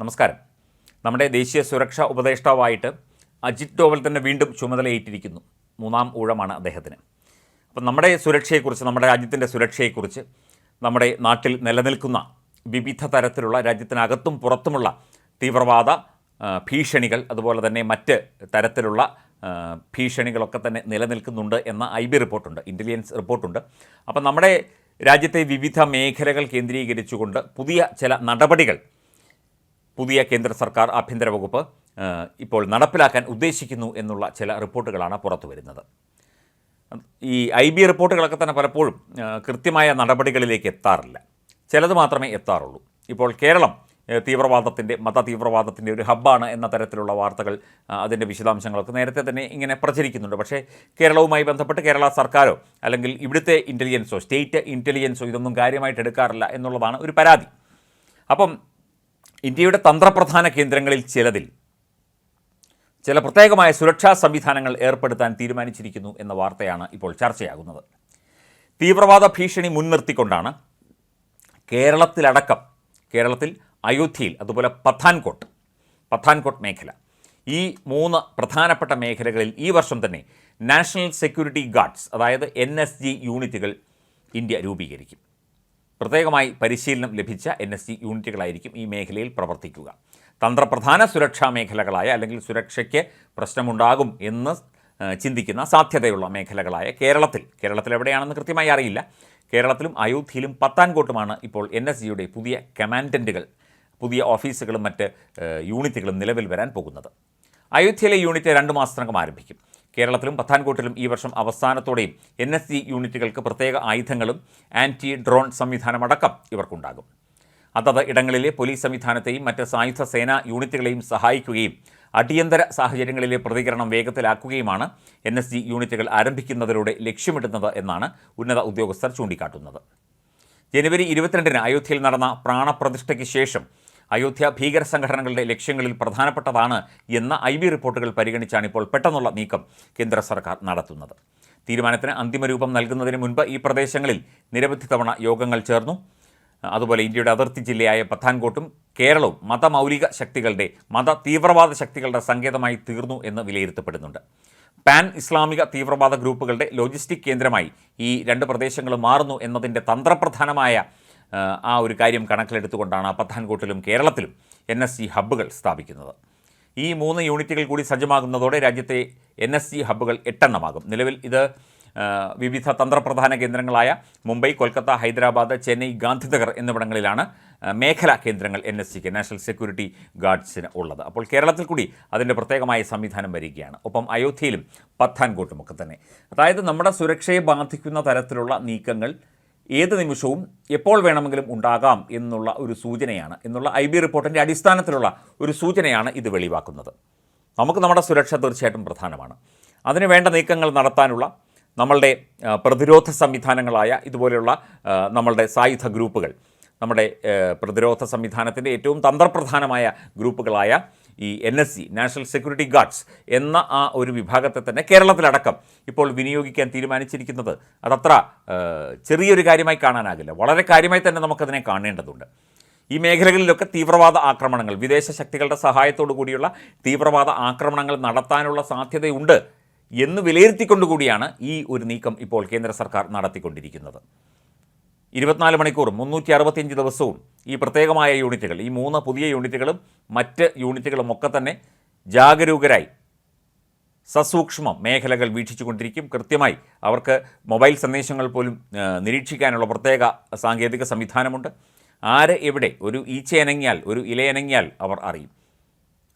നമസ്കാരം. നമ്മുടെ ദേശീയ സുരക്ഷാ ഉപദേഷ്ടാവായിട്ട് അജിത് ഡോവൽ തന്നെ വീണ്ടും ചുമതലയേറ്റിരിക്കുന്നു. മൂന്നാം ഊഴമാണ് അദ്ദേഹത്തിന്. അപ്പം നമ്മുടെ സുരക്ഷയെക്കുറിച്ച് നമ്മുടെ രാജ്യത്തിന്റെ സുരക്ഷയെക്കുറിച്ച് നമ്മുടെ നാട്ടിൽ നിലനിൽക്കുന്ന വിവിധ തരത്തിലുള്ള രാജ്യത്തിനകത്തും പുറത്തുമുള്ള തീവ്രവാദ ഭീഷണികൾ അതുപോലെ തന്നെ മറ്റ് തരത്തിലുള്ള ഭീഷണികളൊക്കെ തന്നെ നിലനിൽക്കുന്നുണ്ട് എന്ന ഐ ബി റിപ്പോർട്ടുണ്ട് ഇന്റലിജൻസ് റിപ്പോർട്ടുണ്ട്. അപ്പം നമ്മുടെ രാജ്യത്തെ വിവിധ മേഖലകൾ കേന്ദ്രീകരിച്ചുകൊണ്ട് പുതിയ ചില നടപടികൾ പുതിയ കേന്ദ്ര സർക്കാർ ആഭ്യന്തര വകുപ്പ് ഇപ്പോൾ നടപ്പിലാക്കാൻ ഉദ്ദേശിക്കുന്നു എന്നുള്ള ചില റിപ്പോർട്ടുകളാണ് പുറത്തു വരുന്നത്. ഈ ഐ ബി റിപ്പോർട്ടുകളൊക്കെ തന്നെ പലപ്പോഴും കൃത്യമായ നടപടികളിലേക്ക് എത്താറില്ല. ചിലത് മാത്രമേ എത്താറുള്ളൂ. ഇപ്പോൾ കേരളം തീവ്രവാദത്തിന്റെ മത തീവ്രവാദത്തിന്റെ ഒരു ഹബ്ബാണ് എന്ന തരത്തിലുള്ള വാർത്തകൾ അതിന്റെ വിശദാംശങ്ങളൊക്കെ നേരത്തെ തന്നെ ഇങ്ങനെ പ്രചരിക്കുന്നുണ്ട്. പക്ഷേ കേരളവുമായി ബന്ധപ്പെട്ട് കേരള സർക്കാരോ അല്ലെങ്കിൽ ഇവിടുത്തെ ഇന്റലിജൻസോ സ്റ്റേറ്റ് ഇന്റലിജൻസോ ഇതൊന്നും കാര്യമായിട്ട് എടുക്കാറില്ല എന്നുള്ളതാണ് ഒരു പരാതി. അപ്പം ഇന്ത്യയുടെ തന്ത്രപ്രധാന കേന്ദ്രങ്ങളിൽ ചിലതിൽ ചില പ്രത്യേകമായ സുരക്ഷാ സംവിധാനങ്ങൾ ഏർപ്പെടുത്താൻ തീരുമാനിച്ചിരിക്കുന്നു എന്ന വാർത്തയാണ് ഇപ്പോൾ ചർച്ചയാകുന്നത്. തീവ്രവാദ ഭീഷണി മുൻനിർത്തിക്കൊണ്ടാണ് കേരളത്തിലടക്കം കേരളത്തിൽ അയോധ്യയിൽ അതുപോലെ പത്താൻകോട്ട് പത്താൻകോട്ട് മേഖല ഈ മൂന്ന് പ്രധാനപ്പെട്ട മേഖലകളിൽ ഈ വർഷം തന്നെ നാഷണൽ സെക്യൂരിറ്റി ഗാർഡ്സ് അതായത് എൻ യൂണിറ്റുകൾ ഇന്ത്യ രൂപീകരിക്കും. പ്രത്യേകമായി പരിശീലനം ലഭിച്ച എൻ എസ് ജി യൂണിറ്റുകളായിരിക്കും ഈ മേഖലയിൽ പ്രവർത്തിക്കുക. തന്ത്രപ്രധാന സുരക്ഷാ മേഖലകളായ അല്ലെങ്കിൽ സുരക്ഷയ്ക്ക് പ്രശ്നമുണ്ടാകും എന്ന് ചിന്തിക്കുന്ന സാധ്യതയുള്ള മേഖലകളായ കേരളത്തിൽ. കേരളത്തിൽ എവിടെയാണെന്ന് കൃത്യമായി അറിയില്ല. കേരളത്തിലും അയോധ്യയിലും പത്താൻകോട്ടുമാണ് ഇപ്പോൾ എൻ എസ് ജിയുടെ പുതിയ കമാൻഡന്റുകൾ പുതിയ ഓഫീസുകളും മറ്റ് യൂണിറ്റുകളും നിലവിൽ വരാൻ പോകുന്നത്. അയോധ്യയിലെ യൂണിറ്റ് രണ്ട് മാസത്തിനകം ആരംഭിക്കും. കേരളത്തിലും പത്താൻകോട്ടിലും ഈ വർഷം അവസാനത്തോടെയും എൻ എസ് ജി യൂണിറ്റുകൾക്ക് പ്രത്യേക ആയുധങ്ങളും ആന്റി ഡ്രോൺ സംവിധാനമടക്കം ഇവർക്കുണ്ടാകും. അതത് ഇടങ്ങളിലെ പോലീസ് സംവിധാനത്തെയും മറ്റ് സായുധ സേനാ യൂണിറ്റുകളെയും സഹായിക്കുകയും അടിയന്തര സാഹചര്യങ്ങളിലെ പ്രതികരണം വേഗത്തിലാക്കുകയുമാണ് എൻ എസ് ജി യൂണിറ്റുകൾ ആരംഭിക്കുന്നതിലൂടെ ലക്ഷ്യമിടുന്നത് എന്നാണ് ഉന്നത ഉദ്യോഗസ്ഥർ ചൂണ്ടിക്കാട്ടുന്നത്. ജനുവരി ഇരുപത്തിരണ്ടിന് അയോധ്യയിൽ നടന്ന പ്രാണപ്രതിഷ്ഠയ്ക്ക് ശേഷം അയോധ്യ ഭീകര സംഘടനകളുടെ ലക്ഷ്യങ്ങളിൽ പ്രധാനപ്പെട്ടതാണ് എന്ന ഐ ബി റിപ്പോർട്ടുകൾ പരിഗണിച്ചാണ് ഇപ്പോൾ പെട്ടെന്നുള്ള നീക്കം കേന്ദ്ര സർക്കാർ നടത്തുന്നത്. തീരുമാനത്തിന് അന്തിമരൂപം നൽകുന്നതിന് മുൻപ് ഈ പ്രദേശങ്ങളിൽ നിരവധി തവണ യോഗങ്ങൾ ചേർന്നു. അതുപോലെ ഇന്ത്യയുടെ അതിർത്തി ജില്ലയായ പത്താൻകോട്ടും കേരളവും മതമൗലിക ശക്തികളുടെ മത തീവ്രവാദ ശക്തികളുടെ സങ്കേതമായി തീർന്നു എന്ന് വിലയിരുത്തപ്പെടുന്നുണ്ട്. പാൻ ഇസ്ലാമിക തീവ്രവാദ ഗ്രൂപ്പുകളുടെ ലോജിസ്റ്റിക് കേന്ദ്രമായി ഈ രണ്ട് പ്രദേശങ്ങളും മാറുന്നു എന്നതിന്റെ തന്ത്രപ്രധാനമായ ആ, ഒരു കാര്യം കണക്കിലെടുത്തുകൊണ്ടാണ് പത്താൻകോട്ടിലും കേരളത്തിലും എൻ എസ് സി ഹബ്ബുകൾ സ്ഥാപിക്കുന്നത്. ഈ മൂന്ന് യൂണിറ്റുകൾ കൂടി സജ്ജമാകുന്നതോടെ രാജ്യത്തെ എൻ എസ് സി ഹബ്ബുകൾ എട്ടെണ്ണമാകും. നിലവിൽ ഇത് വിവിധ തന്ത്രപ്രധാന കേന്ദ്രങ്ങളായ മുംബൈ കൊൽക്കത്ത ഹൈദരാബാദ് ചെന്നൈ ഗാന്ധിനഗർ എന്നിവിടങ്ങളിലാണ് മേഖലാ കേന്ദ്രങ്ങൾ എൻ എസ് സിക്ക് നാഷണൽ സെക്യൂരിറ്റി ഗാർഡ്സിന് ഉള്ളത്. അപ്പോൾ കേരളത്തിൽ കൂടി അതിന്റെ പ്രത്യേകമായ സംവിധാനം വരികയാണ്. ഒപ്പം അയോധ്യയിലും പത്താൻകോട്ടുമൊക്കെ തന്നെ. അതായത് നമ്മുടെ സുരക്ഷയെ ബാധിക്കുന്ന തരത്തിലുള്ള നീക്കങ്ങൾ ഏത് നിമിഷവും എപ്പോൾ വേണമെങ്കിലും ഉണ്ടാകാം എന്നുള്ള ഒരു സൂചനയാണ് എന്നുള്ള ഐ ബി റിപ്പോർട്ടിന്റെ അടിസ്ഥാനത്തിലുള്ള ഒരു സൂചനയാണ് ഇത് വെളിവാക്കുന്നത്. നമുക്ക് നമ്മുടെ സുരക്ഷ തീർച്ചയായിട്ടും പ്രധാനമാണ്. അതിന് വേണ്ട നീക്കങ്ങൾ നടത്താനുള്ള നമ്മളുടെ പ്രതിരോധ സംവിധാനങ്ങളായ ഇതുപോലെയുള്ള നമ്മളുടെ സായുധ ഗ്രൂപ്പുകൾ നമ്മുടെ പ്രതിരോധ സംവിധാനത്തിന്റെ ഏറ്റവും തന്ത്രപ്രധാനമായ ഗ്രൂപ്പുകളായ ഈ N S C national security guards എന്ന ആ ഒരു വിഭാഗത്തെ തന്നെ കേരളത്തിലടക്കം ഇപ്പോൾ വിനിയോഗിക്കാൻ തീരുമാനിച്ചിരിക്കുന്നത്. അതത്ര ചെറിയൊരു കാര്യമായി കാണാനാകില്ല. വളരെ കാര്യമായി തന്നെ നമുക്കതിനെ കാണേണ്ടതുണ്ട്. ഈ മേഖലകളിലൊക്കെ തീവ്രവാദ ആക്രമണങ്ങൾ വിദേശ ശക്തികളുടെ സഹായത്തോടു കൂടിയുള്ള തീവ്രവാദ ആക്രമണങ്ങൾ നടത്താനുള്ള സാധ്യതയുണ്ട് എന്ന് വിലയിരുത്തിക്കൊണ്ടുകൂടിയാണ് ഈ ഒരു നീക്കം ഇപ്പോൾ കേന്ദ്ര സർക്കാർ നടത്തിക്കൊണ്ടിരിക്കുന്നത്. ഇരുപത്തിനാല് മണിക്കൂറും മുന്നൂറ്റി അറുപത്തിയഞ്ച് ദിവസവും ഈ പ്രത്യേകമായ യൂണിറ്റുകൾ ഈ മൂന്ന് പുതിയ യൂണിറ്റുകളും മറ്റ് യൂണിറ്റുകളും ഒക്കെ തന്നെ ജാഗരൂകരായി സസൂക്ഷ്മം മേഖലകൾ വീക്ഷിച്ചുകൊണ്ടിരിക്കും. കൃത്യമായി അവർക്ക് മൊബൈൽ സന്ദേശങ്ങൾ പോലും നിരീക്ഷിക്കാനുള്ള പ്രത്യേക സാങ്കേതിക സംവിധാനമുണ്ട്. ആര് എവിടെ ഒരു ഈച്ചയനങ്ങിയാൽ ഒരു ഇലയനങ്ങിയാൽ അവർ അറിയും.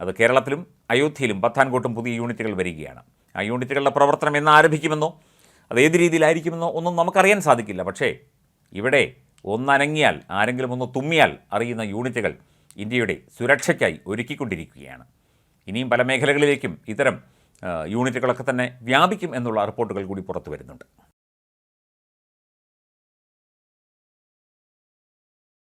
അത് കേരളത്തിലും അയോധ്യയിലും പത്താൻകോട്ടും പുതിയ യൂണിറ്റുകൾ വരികയാണ്. ആ യൂണിറ്റുകളുടെ പ്രവർത്തനം എന്ന് ആരംഭിക്കുമെന്നോ അത് ഏത് രീതിയിലായിരിക്കുമെന്നോ ഒന്നും നമുക്കറിയാൻ സാധിക്കില്ല. പക്ഷേ ഇവിടെ ഒന്നനങ്ങിയാൽ ആരെങ്കിലും ഒന്ന് തുമ്മിയാൽ അറിയുന്ന യൂണിറ്റുകൾ ഇന്ത്യയുടെ സുരക്ഷയ്ക്കായി ഒരുക്കിക്കൊണ്ടിരിക്കുകയാണ്. ഇനിയും പല മേഖലകളിലേക്കും ഇത്തരം യൂണിറ്റുകളൊക്കെ തന്നെ വ്യാപിക്കും എന്നുള്ള റിപ്പോർട്ടുകൾ കൂടി പുറത്തു വരുന്നുണ്ട്.